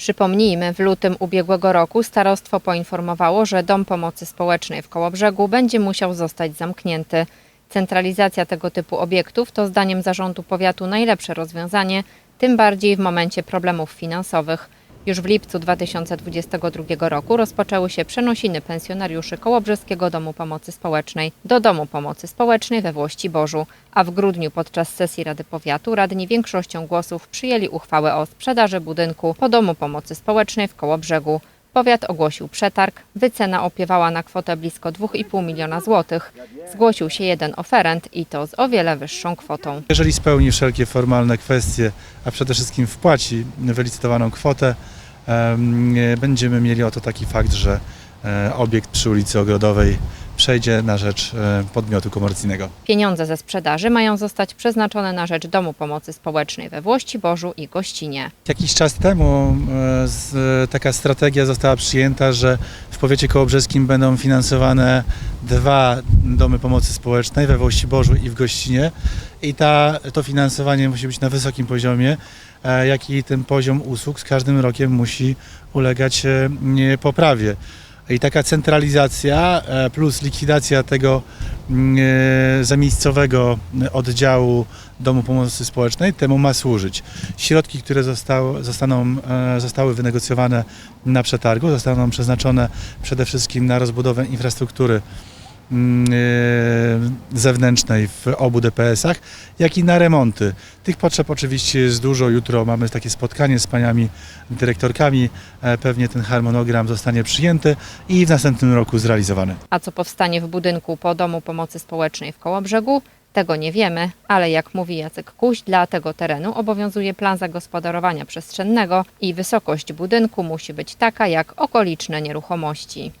Przypomnijmy, w lutym ubiegłego roku starostwo poinformowało, że Dom Pomocy Społecznej w Kołobrzegu będzie musiał zostać zamknięty. Centralizacja tego typu obiektów to zdaniem zarządu powiatu najlepsze rozwiązanie, tym bardziej w momencie problemów finansowych. Już w lipcu 2022 roku rozpoczęły się przenosiny pensjonariuszy Kołobrzeskiego Domu Pomocy Społecznej do Domu Pomocy Społecznej we Włościborzu, a w grudniu podczas sesji Rady Powiatu radni większością głosów przyjęli uchwałę o sprzedaży budynku po Domu Pomocy Społecznej w Kołobrzegu. Powiat ogłosił przetarg, wycena opiewała na kwotę blisko 2,5 miliona złotych. Zgłosił się jeden oferent i to z o wiele wyższą kwotą. Jeżeli spełni wszelkie formalne kwestie, a przede wszystkim wpłaci wylicytowaną kwotę, em, będziemy mieli oto taki fakt, że e, obiekt przy ulicy Ogrodowej przejdzie na rzecz e, podmiotu komercyjnego. Pieniądze ze sprzedaży mają zostać przeznaczone na rzecz Domu Pomocy Społecznej we Włościborzu i Gościnie. Jakiś czas temu e, taka strategia została przyjęta, że w powiecie kołobrzeskim będą finansowane dwa domy pomocy społecznej we Włościborzu i w Gościnie i ta, to finansowanie musi być na wysokim poziomie, e, jak i ten poziom usług z każdym rokiem musi ulegać poprawie. I taka centralizacja e, plus likwidacja tego mm, e, zamiejscowego oddziału Domu Pomocy Społecznej temu ma służyć. Środki, które zostały, zostaną, e, zostały wynegocjowane na przetargu, zostaną przeznaczone przede wszystkim na rozbudowę infrastruktury mm, zewnętrznej w obu DPS-ach, jak i na remonty. Tych potrzeb oczywiście jest dużo. Jutro mamy takie spotkanie z paniami dyrektorkami. E, Pewnie ten harmonogram zostanie przyjęty i w następnym roku zrealizowany. A co powstanie w budynku po Domu Pomocy Społecznej w Kołobrzegu? Tego nie wiemy, ale jak mówi Jacek Kuś, dla tego terenu obowiązuje plan zagospodarowania przestrzennego i wysokość budynku musi być taka jak okoliczne nieruchomości.